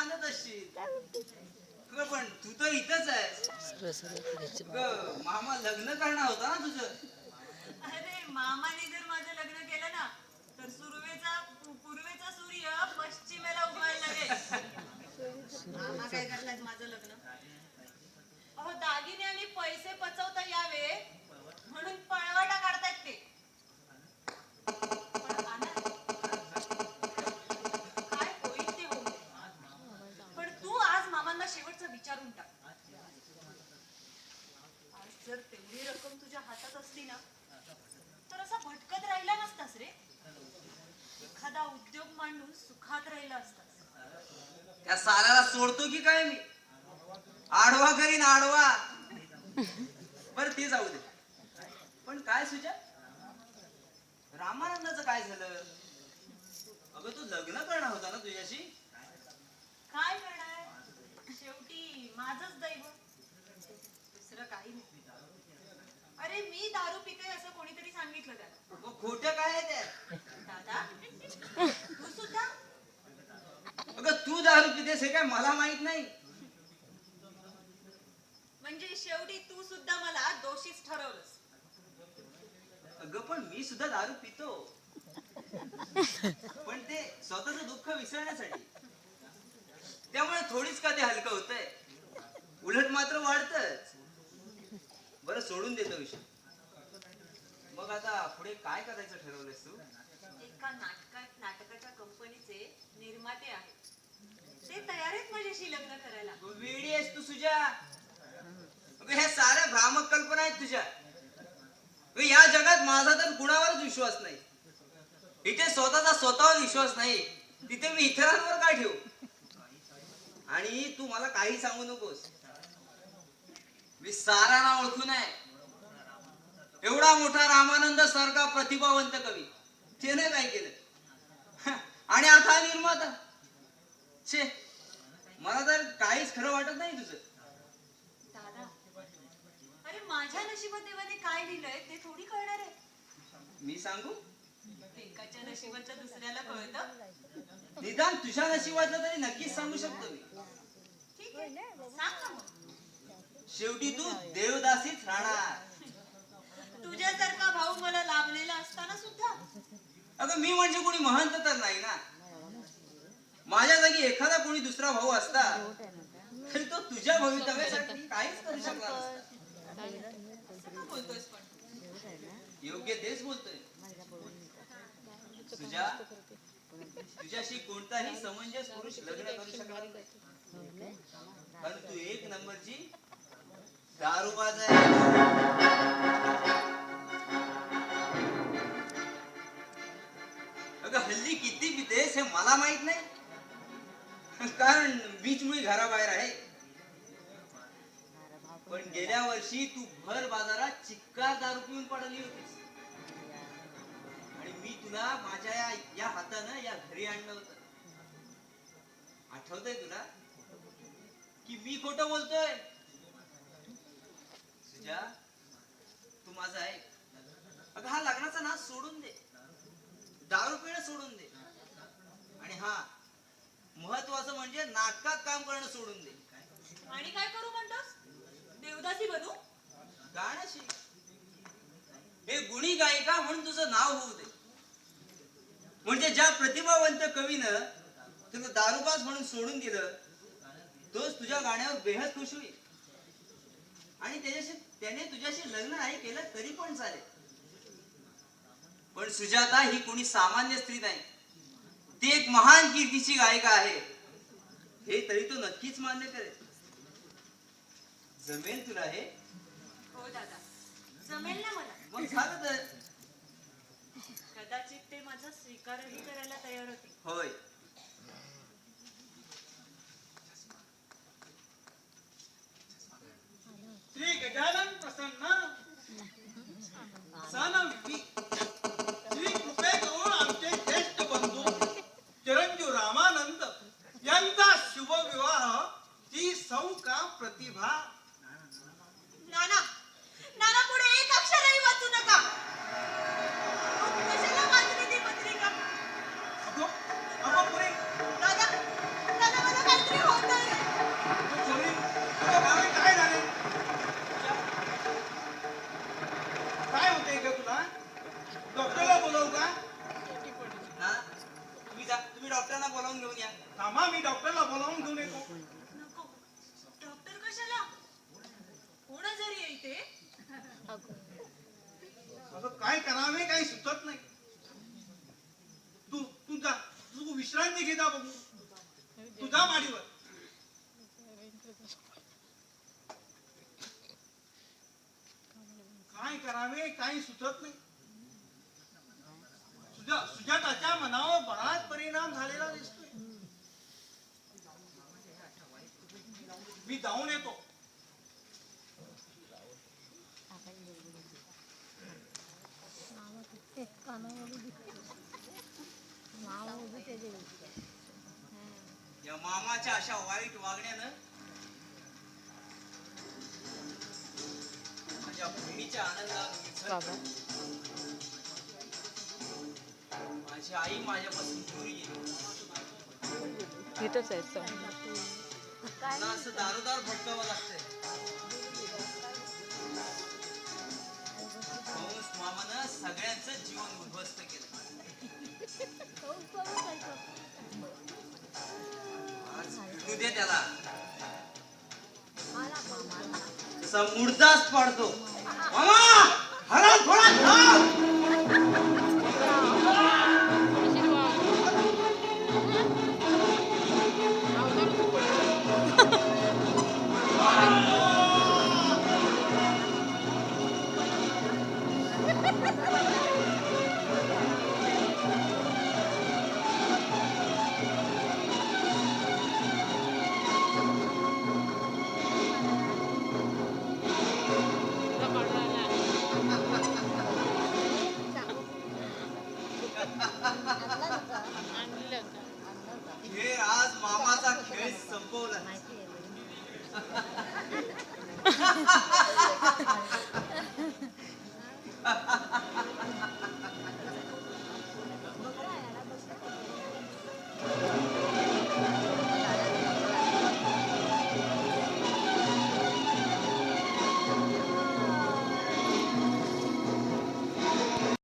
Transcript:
नांदत असशील. अगं पण तू तर इथंच आहेस. अगं, मामा लग्न करणार होता ना तुझं? अरे मामाने जर माझं लग्न केलं ना तर सुर्वेचा पूर्वेचा सूर्य पश्चिमेला उगवायला लागेल. मामा काय करतात माझं लग्न? अहो दागिने आणि पैसे पचवता यावे म्हणून पळवाटा काढतायत ते पण आनंद, काय होईल ते होऊ दे. पण तू आज मामांना शेवटचं विचारून टाक. आज जर तेवढी रक्कम तुझ्या हातात असती ना तर असा भटकत राहिला नसतास रे. एखादा उद्योग मांडून सुखात राहिला असतास. त्या साऱ्याला सोडतो की काय मी? आडवा करीन आडवा. बर ते जाऊ दे. पण काय सुजा? रामानंदाचं काय झालं? अगं तू लग्न करणार होता ना तुझ्याशी काय करणार शेवटी माझच दैव दुसरं काही नाही अरे मी दारू पिते असं कोणीतरी सांगितलं त्याला. मग खोटं काय आहे त्यात? दादा तू सुद्धा? अगं तू दारू पितेस हे काय मला माहीत नाही? म्हणजे शेवटी तू सुद्धा मला दोषीच ठरवलंस. अगं पण मी सुद्धा दारू पितो. पण ते स्वतःच दुःख विसरण्यासाठी. त्यामुळे थोडीच का ते हलकं होतंय? उलट मात्र वाढतच. बरं सोडून देतो विषय. मग आता पुढे काय करायचं ठरवलंस तू? एका नाटकात नाटकाच्या कंपनीचे निर्माते आहेत. ते तयार आहेत माझ्याशी लग्न करायला. तू वेडी आहेस तू सुजा. अगं ह्या साऱ्या भ्रामक कल्पना आहेत तुझ्या. अगं या जगात माझा तर कुणावरच विश्वास नाही. इथे स्वतःचा स्वतःवर विश्वास नाही. तिथे मी इतरांवर काय ठेवू? आणि तू मला काही सांगू नकोस. मी सारा ना ओळखून आहे. एवढा मोठा रामानंद सारखा प्रतिभावंत कवी. त्याने काय केलं आणि आता निर्माता. छे. मला तर काहीच खरं वाटत नाही तुझं. दादा अरे माझ्या नशिबात देवाने काय लिहिलंय ते थोडी कळणार आहे. मी सांगू? एकाच्या नशिबातलं दुसऱ्याला कळतं? निदान तुझ्या नशिबातलं तरी नक्कीच सांगू शकतो मी. ठीक आहे. सांग ना मग. शेवटी तू देवदासीच राहणार. तुझ्यासारखा भाऊ मला लाभलेला असताना सुद्धा. अगं मी म्हणजे कोणी महंत तर नाही ना? माझ्या जागी एखादा कोणी दुसरा भाऊ असता तरी तो तुझ्या भवितव्यासाठी काहीच करू शकला नसता. बोलतोयस पण? योग्य तेच बोलतोय. तुझ्या तुझ्याशी कोणताही समंजस पुरुष लग्न करू शकणार नाही. कारण तू एक नंबरची दारूबाज अगं हल्ली किती पितेस हे मला माहीत नाही. कारण मीच मुळी घराबाहेर आहे. पण गेल्या वर्षी तू भर बाजारात चिक्का दारू पिऊन पडली होतीस. आणि मी तुला माझ्या या या हातानं या घरी आणलं होतं. आठवतंय तुला? की मी खोटं बोलतोय? सुजा तू माझा आहे अगं हा लग्नाचा नाच सोडून दे. दारू पिणं सोडून दे. आणि हा महत्वाचं म्हणजे नाटकात काम करणं सोडून दे. आणि काय करू म्हणतोस? देवदासी बनू? गाणं शिक हे गुणी गायिका म्हणून तुझं नाव होऊ दे. म्हणजे ज्या प्रतिभावंत कवीनं तुला दारूबाज म्हणून सोडून दिलं तोच तुझ्या गाण्यावर बेहद खुश होईल. आणि त्याच्याशी त्याने तुझ्याशी लग्न नाही केलं तरी पण चालेल. पण सुजाता ही कोणी सामान्य स्त्री नाही. ती एक महान कीर्तीची गायिका आहे. हे तरी तो नक्कीच मान्य करेल. जमेल तुला हे? हो दादा. जमेल ना मला. मग झालं तर. कदाचित ते माझा स्वीकारही करायला तयार होते होय. तुम्ही डॉक्टरांना बोलावून घेऊन या. थांबा मी डॉक्टरला बोलावून घेऊन येतो. नको. डॉक्टर कशाला? कोण आजारी आहे काय करावे काही सुचत नाही. तू तू जा. तू विश्रांती घेता बघू. तू जा माडीवर काय करावे काही सुचत नाही. सुजा सुजाता जाऊन येतो. या मामाच्या अशा वाईट वागण्यानं माझ्या बहिणीच्या विसर माझी आई माझ्यापासून दूर गेली. इथंच आहे. मला असं दारोदार भटकावं लागतंय. कंस मामानं सगळ्यांचं जीवन उद्ध्वस्त केलं. दे त्याला. तसा मुर्दाच पाडतो. मामा हरा थोडा हे आज मामाचा खेळ संपवला